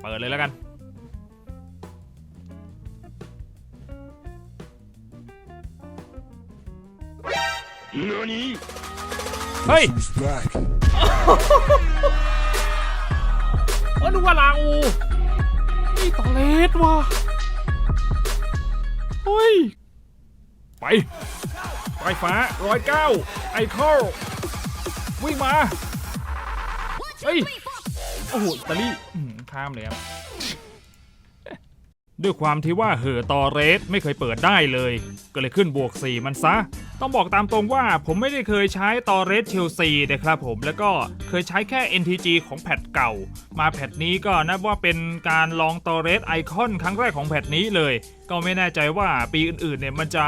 เปิดเลยแล้วกัน เฮ้ย Who's back? เออนึกว่าลาอูนี่ตอเลสว่ะเฮ้ย ไป ไฟฟ้าร้อยเก้าไอคอล วิ่งมาเฮ้ยโอ้โหอิตาลีอื้อหือข้ามเลยครับด้วยความที่ว่าเหอะตอเรสไม่เคยเปิดได้เลย ก็เลยขึ้นบวก 4 มันซะ ต้องบอกตามตรงว่าผมไม่ได้เคยใช้ตอเรสเชลซีนะครับผมแล้วก็เคยใช้แค่ NTG ของแพทเก่า มาแพทนี้ก็นับว่าเป็นการลองตอเรสไอคอนครั้งแรกของแพทนี้เลยก็ไม่แน่ใจว่าปีอื่นๆเนี่ยมันจะ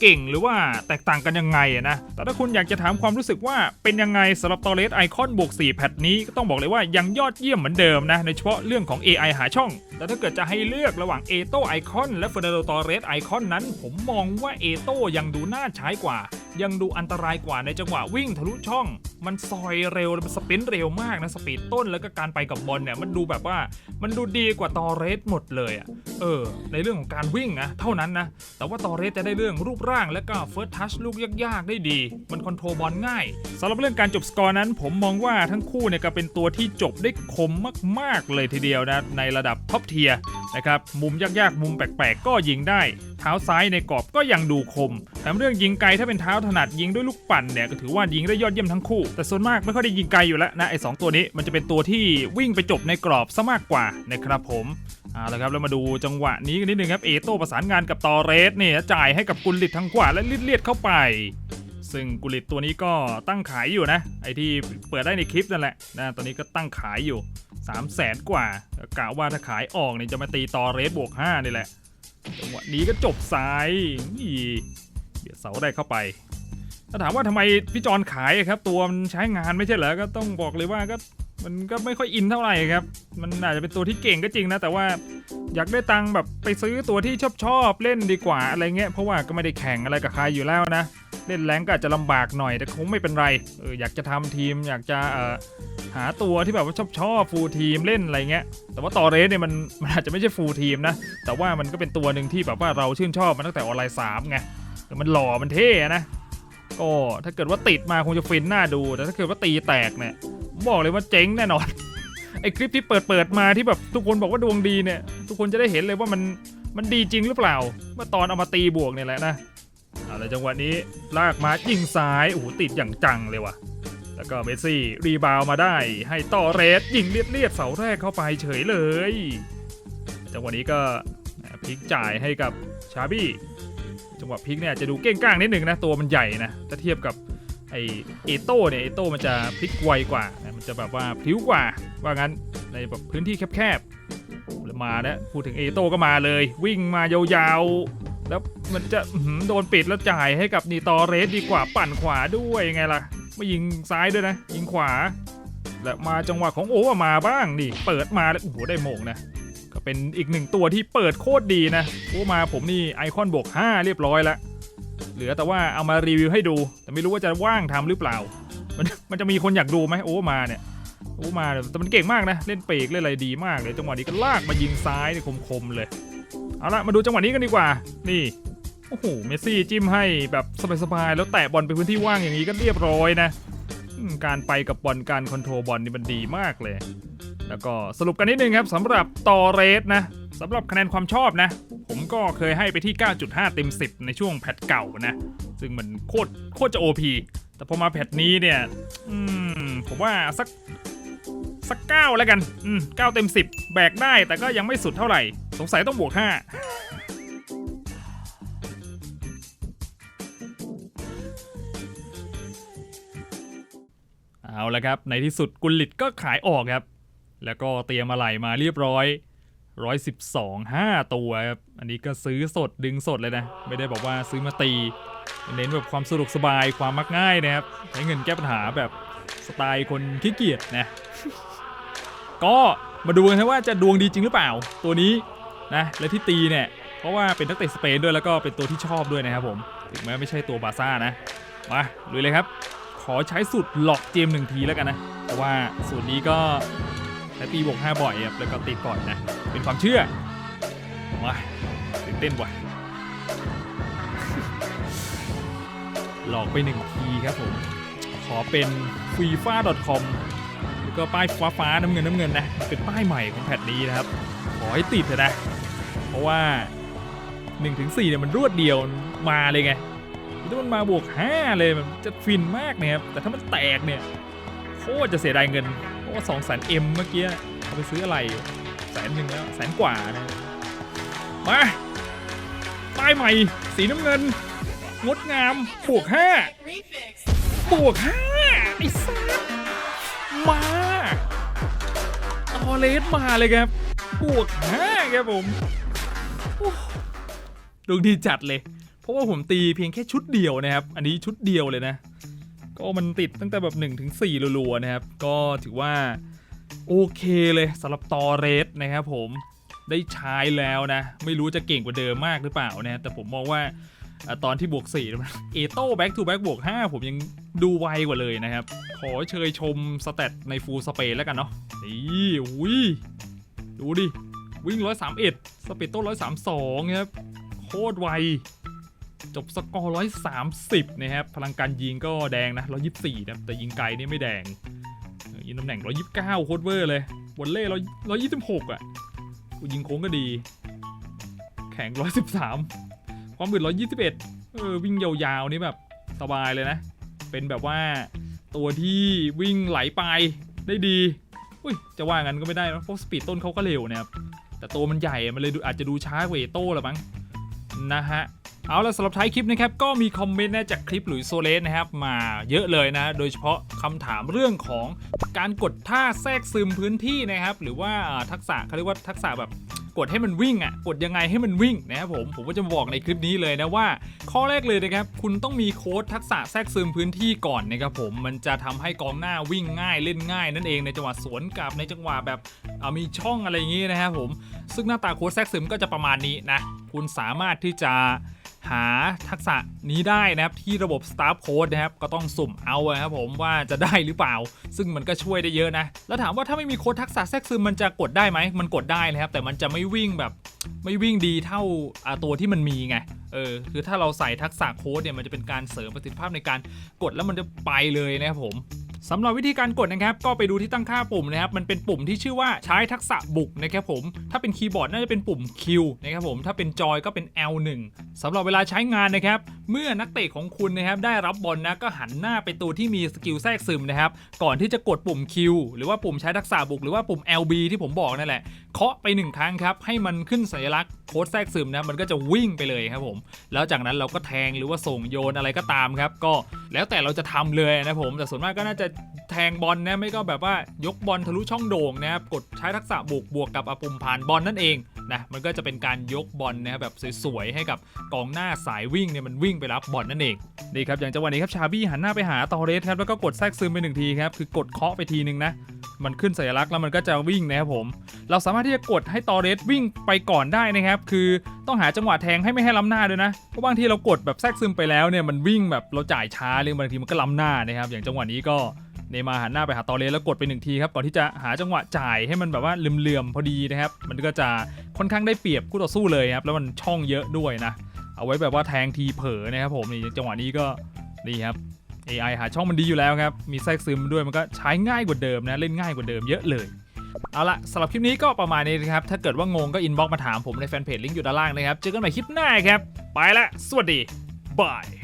เก่งหรือว่าแตกต่างกันยังไงอะนะ แต่ถ้าคุณอยากจะถามความรู้สึกว่าเป็นยังไงสำหรับตอเรสไอคอนบวก4แพทนี้ก็ต้องบอกเลยว่ายังยอดเยี่ยมเหมือนเดิมนะ ในเฉพาะเรื่องของ AI หาช่อง แต่ถ้าเกิดจะให้เลือกระหว่างเอโตไอคอนและเฟอร์นันโดตอเรสไอคอนนั้น ผมมองว่าเอโตยังดูน่าใช้กว่า ยังดูอันตรายกว่าในจังหวะวิ่งทะลุช่อง มันซอยเร็วมันสปินเร็วมากนะสปีดต้นแล้วก็การไปกับบอลเนี่ยมันดูแบบว่ามันดูดีกว่าตอเรสหมดเลยอะเออ ในเรื่องของการวิ่งนะเท่านั้นนะแต่ว่าตอเรสจะได้เรื่องรูปร่างและก็เฟิร์สทัชลูกยากๆได้ดี มันคอนโทรลบอลง่ายสำหรับเรื่องการจบสกอร์นั้น ผมมองว่าทั้งคู่เนี่ยก็เป็นตัวที่จบได้คมมากๆเลยทีเดียวนะในระดับท็อปเทียร์นะครับมุมยากๆมุมแปลกๆ ก็ยิงได้เท้าซ้ายในกรอบก็ยังดูคมแถมเรื่องยิงไกลถ้าเป็นเท้าถนัดยิงด้วยลูกปั่นเนี่ยก็ถือว่ายิงได้ยอดเยี่ยมทั้งคู่แต่ส่วนมากไม่ค่อยได้ยิงไกลอยู่แล้วนะไอ้สองตัวนี้มันจะเป็นตัวที่วิ่งไปจบในกรอบซะมากกว่านะครับผมเอาละครับแล้วมาดูจังหวะนี้กันนิดนึงครับเอโต้ประสานงานกับตอเรสเนี่ยจ่ายให้กับกุลลิตทางขวาและเลียดเข้าไป ซึ่งกุลิตตัวนี้ก็ตั้งขายอยู่นะ ไอที่เปิดได้ในคลิปนั่นแหละนะตอนนี้ก็ตั้งขายอยู่ 3 0 0แสนกว่ากะว่าถ้าขายออกเนี่ยจะมาตีตอเรสบวก5นี่แหละจังหวะนี้ก็จบซ้ายนี่เบียดเสาได้เข้าไป ถ้าถามว่าทำไมพี่จอนขายครับ ตัวมันใช้งานไม่ใช่เหรอก็ต้องบอกเลยว่าก็มันก็ไม่ค่อยอินเท่าไหร่ครับ มันอาจจะเป็นตัวที่เก่งก็จริงนะ แต่ว่าอยากได้ตังค์แบบไปซื้อตัวที่ชอบชอบเล่นดีกว่าอะไรเงี้ย เพราะว่าก็ไม่ได้แข่งอะไรกับใครอยู่แล้วนะ เล่นแรงก็อาจจะลำบากหน่อยแต่คงไม่เป็นไรเอออยากจะทำทีม อยากจะเอ่อหาตัวที่แบบว่าชอบชอบฟูลทีมเล่นอะไรเงี้ย แต่ว่าต่อเรสเนี่ยมันมันอาจจะไม่ใช่ฟูลทีมนะ แต่ว่ามันก็เป็นตัวหนึ่งที่แบบว่าเราชื่นชอบมันตั้งแต่ออนไลน์สามไงมันหล่อมันเท่นะ ก็ถ้าเกิดว่าติดมาคงจะฟินน่าดู แต่ถ้าเกิดว่าตีแตกเนี่ยบอกเลยว่าเจ๊งแน่นอน ไอคลิปที่เปิดเปิดมาที่แบบทุกคนบอกว่าดวงดีเนี่ย ทุกคนจะได้เห็นเลยว่ามันมันดีจริงหรือเปล่าเมื่อตอนเอามาตีบวกเนี่ยแหละนะเอาละจังหวะนี้ลากมายิงซ้ายโอ้โหติดอย่างจังเลยว่ะ แล้วก็เมสซี่รีบาวมาได้ ให้ต่อเรสยิงเลียดเลียดๆเสาแรกเข้าไปเฉยเลย จังหวะนี้ก็พลิกจ่ายให้กับชาบี้ จังหวะพลิกเนี่ยจะดูเก้งก้างนิดหนึ่งนะตัวมันใหญ่นะถ้าเทียบกับไอเอโต้เนี่ยเอโต้มันจะพลิกไวกว่านะมันจะแบบว่าพลิ้วกว่า ว่างั้นในแบบพื้นที่แคบๆแล้วมานะพูดถึงเอโต้ก็มาเลย วิ่งมายาวๆ แล้วมันจะโดนปิดแล้วจ่ายให้กับนีตอเรสดีกว่าปั่นขวาด้วยไงล่ะไม่ยิงซ้ายด้วยนะ ยิงขวา และมาจังหวะของโอเวมาบ้างนี่เปิดมาแล้วโอ้โหได้โมงนะ ก็เป็นอีกหนึ่งตัวที่เปิดโคตรดีนะโอ้มาผมนี่ไอคอนบวก5 เรียบร้อยแล้วเหลือแต่ว่าเอามารีวิวให้ดู แต่ไม่รู้ว่าจะว่างทำหรือเปล่า มันมันจะมีคนอยากดูไหมโอ้มาเนี่ยโอ้มาแต่มันเก่งมากนะ เล่นเปกเล่นอะไรดีมากเลยจังหวะนี้ก็ลากมายิงซ้ายนี่คมๆเลยเอาละมาดูจังหวะนี้กันดีกว่า นี่โอ้โหเมสซี่จิ้มให้แบบสบายๆแล้วแตะบอลไปพื้นที่ว่างอย่างนี้ก็เรียบร้อยนะ การไปกับบอลการคอนโทรลบอลนี่มันดีมากเลย แล้วก็สรุปกันนิดนึงครับสำหรับตอเรสนะสำหรับคะแนนความชอบนะ ผมก็เคยให้ไปที่ 9.5 เต็ม 10 ในช่วงแพทเก่านะ ซึ่งมันโคตรโคตรจะ OP แต่พอมาแพทนี้เนี่ยอืมผมว่าสักสัก9แล้วกันอืม9เต็ม 10 แบกได้แต่ก็ยังไม่สุดเท่าไหร่ สงสัยต้องบวก 5เอาละครับ ในที่สุดกุลลิตก็ขายออกครับ แล้วก็เตรียมมาไหลมาเรียบร้อย112 5ตัวครับ อันนี้ก็ซื้อสดดึงสดเลยนะ ไม่ได้บอกว่าซื้อมาตี เน้นแบบความสะดวกสบายความมักง่ายนะครับใช้เงินแก้ปัญหาแบบสไตล์คนขี้เกียจนะ ก็มาดูกันว่าจะดวงดีจริงหรือเปล่า ตัวนี้นะและที่ตีเนี่ย เพราะว่าเป็นนักเตะสเปนด้วยแล้วก็เป็นตัวที่ชอบด้วยนะครับผมถึงแม้ไม่ใช่ตัวบาซ่านะมาลุยเลยครับขขอใช้สูตรหลอกเจมหนึ่งทีแล้วกันนะเพราะว่าสูตรนี้ก็ ใช้ตีบวก5บ่อยครับแล้วก็ติดก่อนนะ เป็นความเชื่อ มาตื่นเต้นว่ะหลอกไปหนึ่งทีครับผม ขอเป็น f r e e f a c o m แล้วก็ป้ายฟ้าฟ้าน้ำเงินน้ำเงินนะ เป็นป้ายใหม่ของแพทนี้นะครับ ขอให้ติดเถอะนะ เพราะว่า 1-4เนี่ยมันรวดเดียวมาเลยไงถ้ามันมาบวก 5 เลยมันจะฟินมากนะครับแต่ถ้ามันแตกเนี่ยโคตรจะเสียดายเงิน เพราะว่า2 0 0 0 0 0 M เมื่อกี้เอาไปซื้ออะไรแสนหนึ่งแล้วแสนกว่านะมาป้ายใหม่ สีน้ำเงิน งดงามบวก5บวก5ไอ้สัสมาตอเลสมาเลยครับบวก5ครับผมดวงดีจัดเลย เพราะว่าผมตีเพียงแค่ชุดเดียวนะครับ อันนี้ชุดเดียวเลยนะ ก็มันติดตั้งแต่แบบ1ถึง4รัวๆนะครับ ก็ถือว่าโอเคเลยสำหรับตอเรสนะครับผมได้ใช้แล้วนะ ไม่รู้จะเก่งกว่าเดิมมากหรือเปล่านะแต่ผมมองว่าอตอนที่บวก4เอโต้แบ็กทูแบ็กบวก 5 ผมยังดูไวกว่าเลยนะครับ ขอเชยชมสเตตในฟูลสเปซแล้วกันเนาะนี่อุ้ยดูดิ วิ่ง 131สปีดโต้132 ครับ โคตรไว จบสกอร์130นะครับ พลังการยิงก็แดงนะ124นะแต่ยิงไกลนี่ไม่แดง ยิงตำแหน่ง129โคตรเวอร์เลยบนเล่126อะกูยิงโค้งก็ดี แข็ง113ความบึด121เออวิ่งยาวๆนี่แบบสบายเลยนะ เป็นแบบว่าตัวที่วิ่งไหลไปได้ดีอุ้ยจะว่างั้นก็ไม่ได้นะเพราะสปีดต้นเขาก็เร็วนะครับแต่ตัวมันใหญ่มันเลยอาจจะดูช้ากว่าเอโต้ละมั้งนะฮะ เอาละสำหรับท้ายคลิปนะครับก็มีคอมเมนต์นะจากคลิปหลุยโซเลสนะครับมาเยอะเลยนะ โดยเฉพาะคำถามเรื่องของการกดท่าแทรกซึมพื้นที่นะครับ หรือว่าทักษะเขาเรียกว่าทักษะแบบกดให้มันวิ่งอะกดยังไงให้มันวิ่งนะครับผมผมก็จะบอกในคลิปนี้เลยนะว่า ข้อแรกเลยนะครับ คุณต้องมีโค้ดทักษะแทรกซึมพื้นที่ก่อนนะครับผมมันจะทำให้กองหน้าวิ่งง่ายเล่นง่ายนั่นเองในจังหวะสวนกลับในจังหวะแบบมีช่องอะไรอย่างงี้นะครับผมซึ่งหน้าตาโค้ดแทรกซึมก็จะประมาณนี้นะคุณสามารถที่จะ หาทักษะนี้ได้นะครับที่ระบบ Staff Code นะครับก็ต้องสุ่มเอาครับผมว่าจะได้หรือเปล่า ซึ่งมันก็ช่วยได้เยอะนะ แล้วถามว่าถ้าไม่มีโค้ดทักษะแทรกซึมมันจะกดได้ไหมมันกดได้นะครับ แต่มันจะไม่วิ่งแบบไม่วิ่งดีเท่าตัวที่มันมีไงเออคือถ้าเราใส่ทักษะโค้ดเนี่ยมันจะเป็นการเสริมประสิทธิภาพในการกดแล้วมันจะไปเลยนะครับผม สำหรับวิธีการกดนะครับ ก็ไปดูที่ตั้งค่าปุ่มนะครับ มันเป็นปุ่มที่ชื่อว่าใช้ทักษะบุกนะครับผม ถ้าเป็นคีย์บอร์ดน่าจะเป็นปุ่ม Q นะครับผม ถ้าเป็นจอยก็เป็น L1 สำหรับเวลาใช้งานนะครับ เมื่อนักเตะของคุณนะครับได้รับบอลนะก็หันหน้าไปตัวที่มีสกิลแทรกซึมนะครับก่อนที่จะกดปุ่ม Q หรือว่าปุ่มใช้ทักษะบุกหรือว่าปุ่ม LB ที่ผมบอกนั่นแหละเคาะไปหนึ่งครั้งครับให้มันขึ้นสัญลักษณ์โค้ดแทรกซึมนะมันก็จะวิ่งไปเลยครับผม แล้วจากนั้นเราก็แทงหรือว่าส่งโยนอะไรก็ตามครับ ก็แล้วแต่เราจะทำเลยนะผม แต่ส่วนมากก็น่าจะแทงบอลนะไม่ก็แบบว่ายกบอลทะลุช่องโด่งนะครับกดใช้ทักษะบุกบวกกับอปุ่มผ่านบอลนั่นเอง นะมันก็จะเป็นการยกบอลนะครับแบบสวยๆให้กับกองหน้าสายวิ่งเนี่ยมันวิ่งไปรับบอลนั่นเองนี่ครับอย่างจังหวะนี้ครับชาบี้หันหน้าไปหาตอเรสครับแล้วก็กดแทรกซึมไปหนึ่งทีครับคือกดเคาะไปทีนึงนะมันขึ้นสัญลักษณ์แล้วมันก็จะวิ่งนะครับผม เราสามารถที่จะกดให้ตอเรสวิ่งไปก่อนได้นะครับ คือต้องหาจังหวะแทงให้ไม่ให้ล้ำหน้าด้วยนะ เพราะบางทีเรากดแบบแทรกซึมไปแล้วเนี่ยมันวิ่งแบบเราจ่ายช้าเลยบางทีมันก็ล้ำหน้านะครับ อย่างจังหวะนี้ก็ เนมาหันหน้าไปหาตอเรสแล้วกดไปหนึ่งทีครับก่อนที่จะหาจังหวะจ่ายให้มันแบบว่าเหลื่อมๆพอดีนะครับ มันก็จะค่อนข้างได้เปรียบคู่ต่อสู้เลยครับแล้วมันช่องเยอะด้วยนะ เอาไว้แบบว่าแทงทีเผลอนะครับผมนี่จังหวะนี้ก็นี่ครับ AI หาช่องมันดีอยู่แล้วครับ มีแทรกซึมด้วยมันก็ใช้ง่ายกว่าเดิมนะ เล่นง่ายกว่าเดิมเยอะเลย เอาละสำหรับคลิปนี้ก็ประมาณนี้นะครับ ถ้าเกิดว่างงก็อินบ็อกมาถามผมในแฟนเพจลิงก์อยู่ด้านล่างนะครับ เจอกันใหม่คลิปหน้าครับ ไปละ สวัสดี บาย